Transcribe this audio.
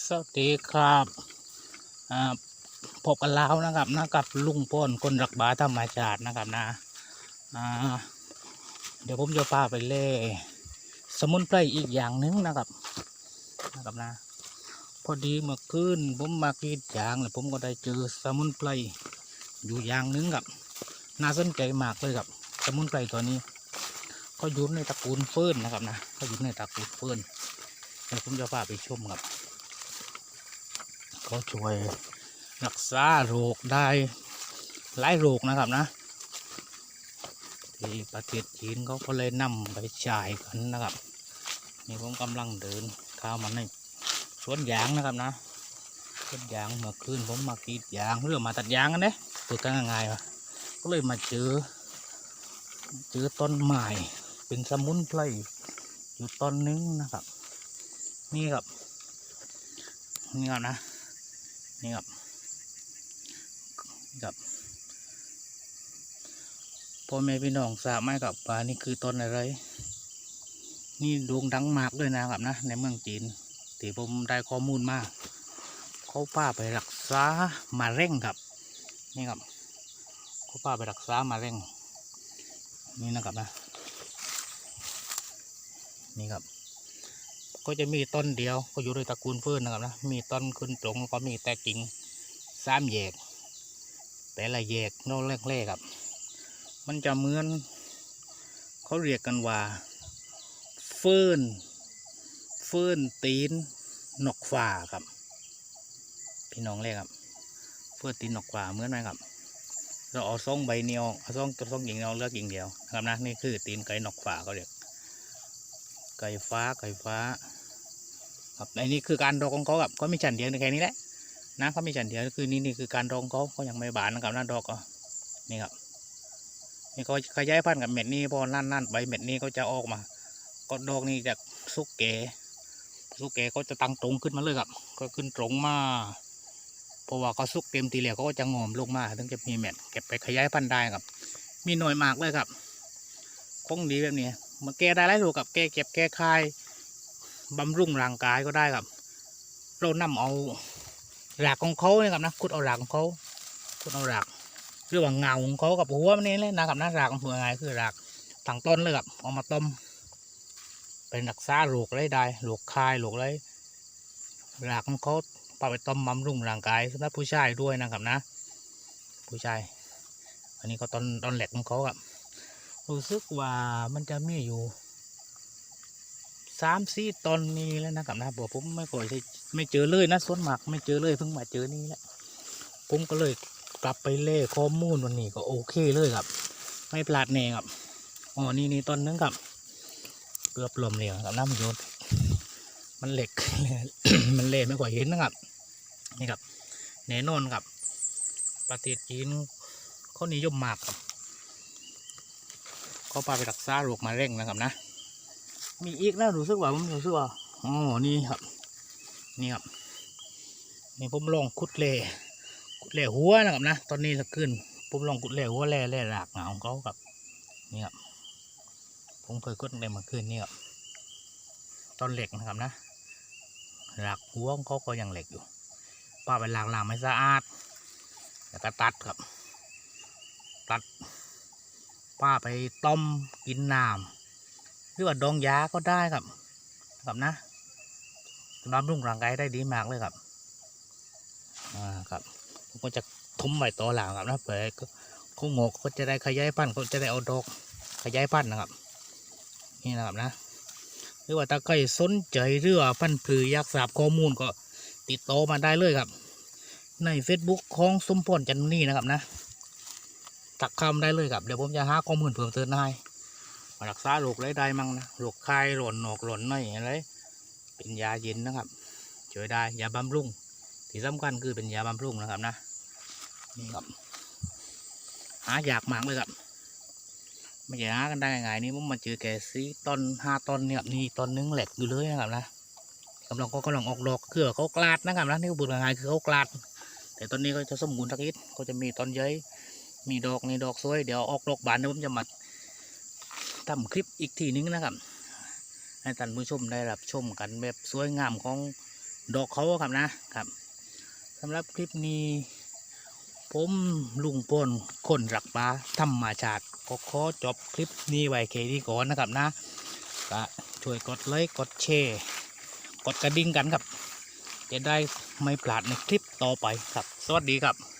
สวัสดีครับพบกันแล้วนะครับนะกับลุงป้นคนรักบาธรรมชาตินะครับนะเดี๋ยวผมจะพาไปเล่สมุนไพรอีกอย่างหนึงนะครับนะครับนะ พอดีเมื่อคืนผมมากรีดยางแล้วผมก็ได้เจอสมุนไพรอยู่อย่างหนึงครับ น่าสนใจมากเลยครับ สมุนไพรตัวนี้ก็อยู่ในตระกูลเฟิร์นนะครับนะก็อยู่ในตระกูลเฟิร์นเดี๋ยวผมจะพาไปชมครับ เขาช่วยรักษาโรคได้หลายโรคนะครับนะ ที่ประเทศจีนเขาก็เลยนำไปจ่ายกันนะครับนี่ผมกำลังเดินข้ามาในสวนยางนะครับนะสวนยางเมื่อคืนผมมากรีดยางเรื่องมาตัดยางกันเนี่ยตัวกันง่ายๆวะก็เลยมาเจอเจอต้นไม้เป็นสมุนไพรอยู่ต้นนึงนะครับ นี่ครับนี่ครับนะ นี่ครับนี่ครับพ่อแม่พี่น้องทราบไหมครับว่านี่คือต้นอะไร นี่ด่งดังมากด้วยนะครับนะ ในเมืองจีนที่ผมได้ข้อมูลมาเขาป้าไปรักษามาเร่งครับ นี่ครับเขาป้าไปรักษามาเร่ง นี่นะครับนะ นี่ครับ ก็จะมีต้นเดียว ก็อยู่ในตระกูลเฟิร์นนะครับนะมีต้นขึ้นตรงแล้วก็มีแต่กิ่งสามแยก แต่ละแยกน้นแรกๆครับ มันจะเหมือนเขาเรียกกันว่าเฟิร์นเฟิร์นตีนนกฝ่าครับ พี่น้องเรียกครับเฟิร์นตีนนกฝ่าเหมือนไหมครับ เราเอาซ่องใบเนียวเอาซ่องซ่องกิ่งเนียวเลือกกิ่งเดียวนะครับนะนี่คือตีนไก่นกฝ่าเขาเรียก ไก่ฟ้าไก่ฟ้า ครับในนี้คือการดอกของเขาครับก็มีฉันเดียวแค่นี้แหละนะเขามีฉันเดียวคือนี่นี่คือการดองเขาเขายังไม่บานนะครับน้าดอกก็นี่ครับนี่เขาขยายพันธุ์กับเม็ดนี้พอนั่นนั่นใบเม็ดนี้ก็จะออกมา ก็ดอกนี้จะสุกเก๋สุกเก๋เขาจะตั้งตรงขึ้นมาเลยครับ ก็ขึ้นตรงมาเพราะว่าเขาสุกเต็มทีแล้วเขาก็จะงอมลงมาถึงจะมีเม็ดเก็บไปขยายพันธุ์ได้ครับ มีหน่วยมากเลยครับคงดีแบบนี้ มันแก้ได้หลายโรคกับแก้เก็บแก้คายบำรุงร่างกายก็ได้ครับ เรานำเอาหลักของเขาเนี่ยครับนะขุดเอาหลักของเขาขุดเอาหลักหรือว่าเงาของเขากับหัวมันนี่เลยนะครับนะหลักของหัวไงคือหลักตั้งต้นเลยครับเอามาต้ม เป็นรักษาโรคอะไรได้โรคคายโรคอะไรหลักของเขาปาไปต้มบำรุงร่างกายสำหรับผู้ชายด้วยนะครับนะ ผู้ชาย อันนี้ก็ต้นต้นแหลกของเขาครับ รู้สึกว่ามันจะมีอยู่สามสี่ตอนนี้แล้วนะครับนะบอกผมไม่ค่อยได้ไม่เจอเลยนะส่วนมากไม่เจอเลยเพิ่งมาเจอนี่แหละผมก็เลยกลับไปเล่ข้อมูลวันนี้ก็โอเคเลยครับ ไม่พลาดแน่ครับอ๋อนี่นี่ต้นนึงครับเปลือบลมเหลวครับน้ำโยนมันเหล็กมันเละไม่ค่อยเห็นนะครับนี่ครับแน่นอนครับ ประเทศจีนเขานิยมมากครับ เขาพาไปรักษาโรคมะเร็งนะครับนะ มีอีกนะรู้สึกว่าผมรู้สึกว่าอ๋อนี่ครับ นี่ครับ นี่ผมลองขุดเล่ขุดเล่หัวนะครับนะ ตอนนี้จะขึ้น ผมลองขุดเล่หัวแล่แล่รากเหงาของเขาครับ นี่ครับ ผมเคยขุดในเมื่อคืนนี่ครับต้นเหล็กนะครับนะรากหัวของเขาก็ยังเหล็กอยู่ป้าไปล้างล้างไม่สะอาด แล้วก็ตัดครับ ตัด ป้าไปต้มกินน้ำหรือว่าดองยาก็ได้ครับครับนะบำรุ่งร่างกายได้ดีมากเลยครับอ่าครับผมก็จะทุ่มไว้ต่อหลังครับนะเผื่อเขางอกก็จะได้ขยายพันธุ์เขาจะได้เอาดอกขยายพันธุ์นะครับ นี่นะครับนะหรือว่าถ้าใครสนใจเรื่องพันธุ์ผือยากทราบข้อมูลก็ติดต่อมาได้เลยครับ ใน Facebook ของสมพรจันนี่นะครับนะ ตักคำได้เลยครับเดี๋ยวผมจะหาข้อมูลเพิ่มเติมให้มารักษาโรคได้ได้มั่งนะโรคไข้หล่นหนอกหล่นน้อยอะไรเป็นยาเย็นนะครับช่วยได้ยาบำรุงที่สำคัญคือเป็นยาบำรุงนะครับนะนี่ครับหาอยากมากเลยครับไม่ใช่หากันได้ง่ายนี่ผมมาเจอแก่ซีต้นห้าต้นเนี่ยครับนี่ต้นนึงแหลกอยู่เลยนะครับนะกำลังก็กำลังออกดอกคือเขากลาดนะครับนะนี่ก็บุญง่ายคือเขากลาด แต่ต้นนี้ก็จะสมบูรณ์ทักอิดก็จะมีต้นใหญ่ มีดอกในดอกสวยเดี๋ยวออกดอกบานเดี๋ยวผมจะมาทำคลิปอีกทีนึงนะครับ ให้ท่านผู้ชมได้รับชมกันแบบสวยงามของดอกเขาครับนะครับสำหรับคลิปนี้ ผมลุงพลคนรักปลาธรรมชาติก็ขอจบคลิปนี้ไว้แค่นี้ก่อนนะครับนะก็ช่วยกดไลค์กดแชร์กดกระดิ่งกันครับ จะได้ไม่พลาดในคลิปต่อไปครับ สวัสดีครับ